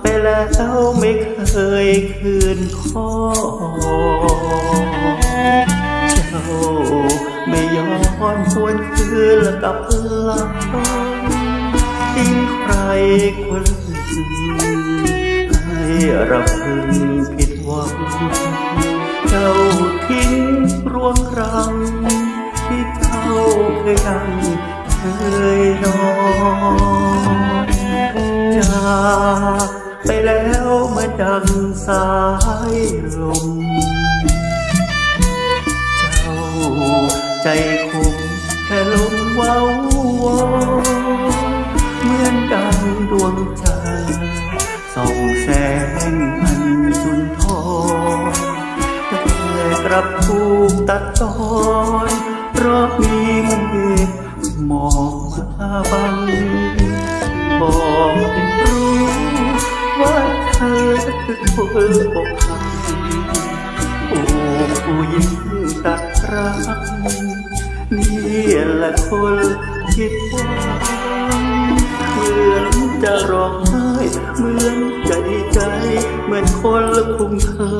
ไปแล้วไม่เคยคืนคอเจ้าไม่ยอนหวนคืนกลับหลังทิ้งใครคนหนึ่งให้รับพึงผิดหวัง เจ้าทิ้งรวงรังที่เจ้าเคยนั่งเคยนอน มาดังสายลม เจ้าใจคงแค่ลมเว้าวเหมือนดังดวงจันทร์ส่องแสงอันสุนทรแต่กลับถูกตัดตอนเพราะมีเมฆหมอกมาบัง คือคนอกหักโอ้ผู้หญิงตัดรักนี่แหละคนคิดว่าเหมือนจะร้องไห้เหมือนจะดีใจ เหมือนคนละคุ้มค่า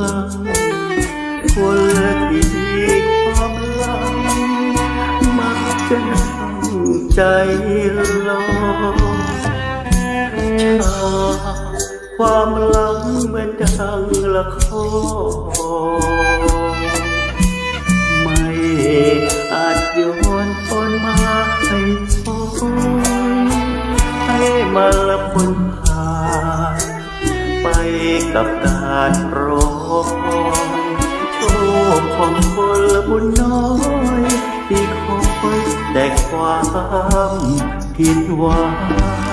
คนละที่มีความลังมักจะนั่งใจลอย ความหลังเหมือนดังละครไม่อาจย้อนตอนมาให้พนให้มาละพนผ่านไปกับการรอคอยโชคของคนละบุญน้อยที่คอยแต่ความผิดหวัง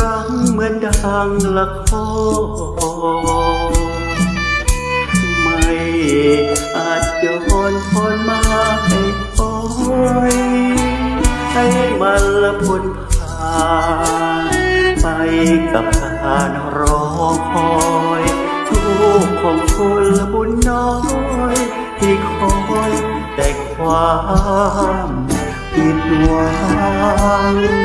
รักเหมือนดังละครไม่อาจย้อนทนมาให้คอยให้มันละพนผ่านไปกับการรอคอยทุกของคนละบุญน้อยที่คอยแต่ความผิดหวัง